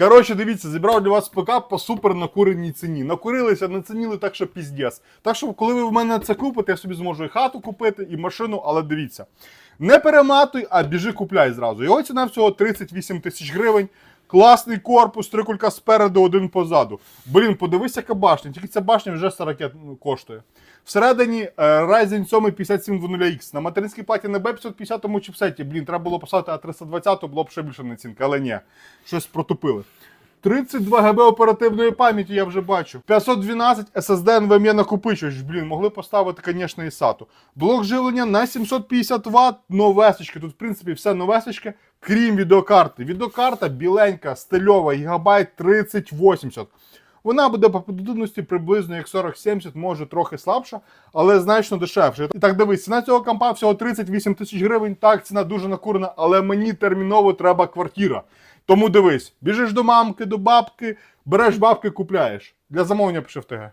Коротше, дивіться, зібрав для вас ПК по супер накуреній ціні. Накурилися, націнили так, що піздець. Так що, коли ви в мене це купите, я собі зможу і хату купити, і машину, але дивіться. Не перематуй, а біжи купляй зразу. Його ціна всього 38 тисяч гривень. Класний корпус, три кулька спереду, один позаду. Блін, подивися, яка башня. Тільки ця башня вже 40 ну, коштує. Всередині е, Ryzen 7 5700X. На материнській платі на B550 чіпсеті. Блін, треба було поставити А320, було б ще більше націнка, але ні. Щось протупили. 32 ГБ оперативної пам'яті я вже бачу. 512 SSD NVMe накопичувач. Блін, могли поставити, звісно, і SATA. Блок живлення на 750 Вт, новесечки. Тут, в принципі, все новесечки, крім відеокарти. Відеокарта біленька, стильова, гігабайт 3080. Вона буде по продуктивності приблизно як 40-70, може трохи слабша, але значно дешевше. І так дивись, ціна цього компа всього 38 тисяч гривень. Так, ціна дуже накурена, але мені терміново треба квартира. Тому дивись, біжиш до мамки, до бабки, береш бабки, купляєш. Для замовлення пиши в ТГ.